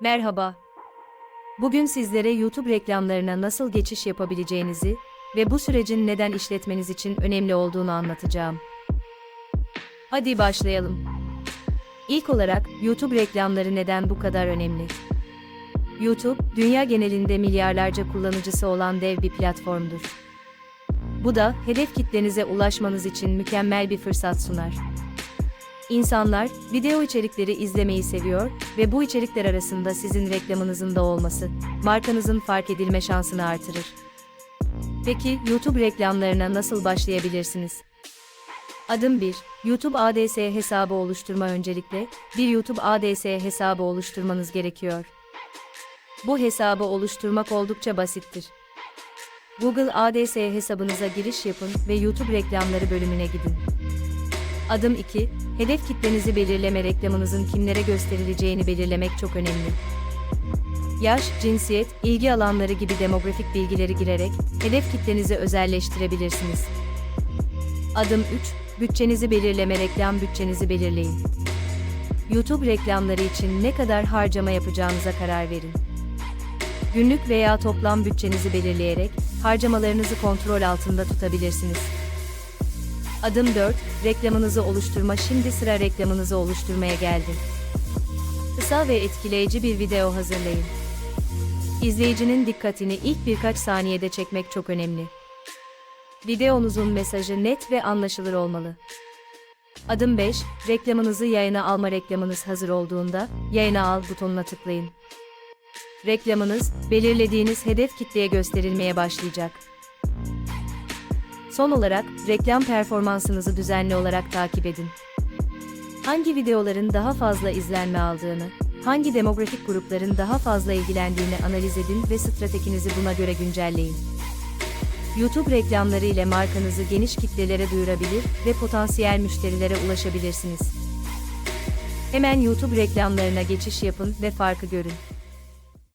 Merhaba. Bugün sizlere YouTube reklamlarına nasıl geçiş yapabileceğinizi ve bu sürecin neden işletmeniz için önemli olduğunu anlatacağım. Hadi başlayalım. İlk olarak YouTube reklamları neden bu kadar önemli? YouTube, dünya genelinde milyarlarca kullanıcısı olan dev bir platformdur. Bu da hedef kitlenize ulaşmanız için mükemmel bir fırsat sunar. İnsanlar video içerikleri izlemeyi seviyor ve bu içerikler arasında sizin reklamınızın da olması markanızın fark edilme şansını artırır. Peki YouTube reklamlarına nasıl başlayabilirsiniz? Adım 1. YouTube ADS hesabı oluşturma öncelikle bir YouTube ADS hesabı oluşturmanız gerekiyor. Bu hesabı oluşturmak oldukça basittir. Google ADS hesabınıza giriş yapın ve YouTube reklamları bölümüne gidin. Adım 2. Hedef kitlenizi belirleme reklamınızın kimlere gösterileceğini belirlemek çok önemli. Yaş, cinsiyet, ilgi alanları gibi demografik bilgileri girerek hedef kitlenizi özelleştirebilirsiniz. Adım 3. Bütçenizi belirleme reklam bütçenizi belirleyin. YouTube reklamları için ne kadar harcama yapacağınıza karar verin. Günlük veya toplam bütçenizi belirleyerek harcamalarınızı kontrol altında tutabilirsiniz. Adım 4. Reklamınızı oluşturma. Şimdi sıra reklamınızı oluşturmaya geldi. Kısa ve etkileyici bir video hazırlayın. İzleyicinin dikkatini ilk birkaç saniyede çekmek çok önemli. Videonuzun mesajı net ve anlaşılır olmalı. Adım 5. Reklamınızı yayına alma reklamınız hazır olduğunda yayına al butonuna tıklayın. Reklamınız belirlediğiniz hedef kitleye gösterilmeye başlayacak. Son olarak, reklam performansınızı düzenli olarak takip edin. Hangi videoların daha fazla izlenme aldığını, hangi demografik grupların daha fazla ilgilendiğini analiz edin ve stratejinizi buna göre güncelleyin. YouTube reklamları ile markanızı geniş kitlelere duyurabilir ve potansiyel müşterilere ulaşabilirsiniz. Hemen YouTube reklamlarına geçiş yapın ve farkı görün.